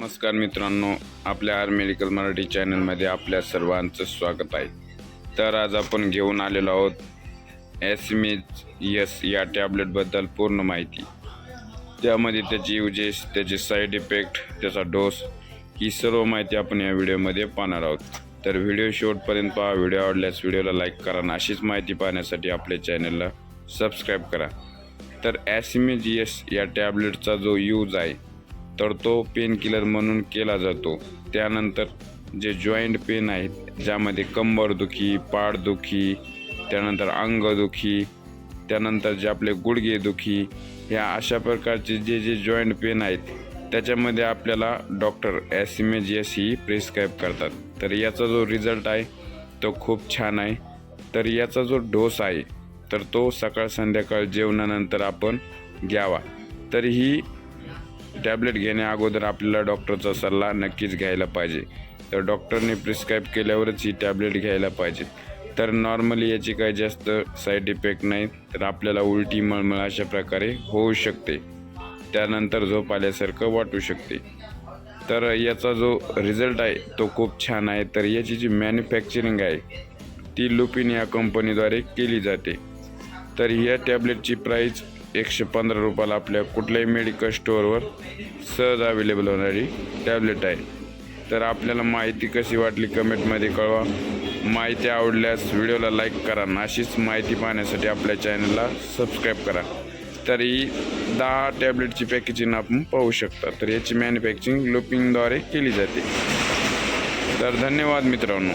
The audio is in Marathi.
नमस्कार मित्रांनो आपल्या आर मेडिकल मराठी चॅनलमध्ये आपल्या सर्वांचं स्वागत आहे. तर आज आपण घेऊन आलेलो आहोत एसमेज यस या टॅबलेटबद्दल पूर्ण माहिती. त्यामध्ये त्याची युजेस त्याचे साईड इफेक्ट त्याचा डोस ही सर्व माहिती आपण या व्हिडिओमध्ये पाहणार आहोत. तर व्हिडिओ शेवटपर्यंत पहा व्हिडिओ आवडल्यास व्हिडिओला लाईक करा आणि अशीच माहिती पाहण्यासाठी आपल्या चॅनलला सबस्क्राईब करा. तर ॲसिमेज यस या टॅबलेटचा जो यूज आहे तर तो पेन किलर म्हणून केला जातो. त्यानंतर जे जॉईंट पेन आहेत ज्यामध्ये कंबरदुखी पाठदुखी त्यानंतर अंगदुखी त्यानंतर जे आपले गुडघेदुखी ह्या अशा प्रकारचे जे जे जॉईंट पेन आहेत त्याच्यामध्ये आपल्याला डॉक्टर ॲसिमेज एस ही प्रिस्क्राईब करतात. तर याचा जो रिझल्ट आहे तो खूप छान आहे. तर याचा जो डोस आहे तर तो सकाळ संध्याकाळ जेवणानंतर आपण घ्यावा. तर ही टॅबलेट घेण्या अगोदर आपल्याला डॉक्टरचा सल्ला नक्कीच घ्यायला पाहिजे. तर डॉक्टरने प्रिस्क्राईब केल्यावरच ही टॅबलेट घ्यायला पाहिजे. तर नॉर्मली याची काही जास्त साईड इफेक्ट नाही तर आपल्याला उलटी मळमळ अशा प्रकारे होऊ शकते. त्यानंतर झोप आल्यासारखं वाटू शकते. तर याचा जो रिझल्ट आहे तो खूप छान आहे. तर याची जी मॅन्युफॅक्चरिंग आहे ती लुपिन या कंपनीद्वारे केली जाते. तर या टॅबलेटची प्राईस एकशे पंधरा रुपयाला आपल्या कुठल्याही मेडिकल स्टोअरवर सहज अवेलेबल होणारी टॅबलेट आहे. तर आपल्याला माहिती कशी वाटली कमेंटमध्ये कळवा. माहिती आवडल्यास व्हिडिओला लाईक करा अशीच माहिती पाहण्यासाठी आपल्या चॅनलला सबस्क्राईब करा. तर ही दहा टॅबलेटची पॅकेजिंग आपण पाहू शकता. तर याची मॅन्युफॅक्चरिंग लुपिंगद्वारे केली जाते. तर धन्यवाद मित्रांनो.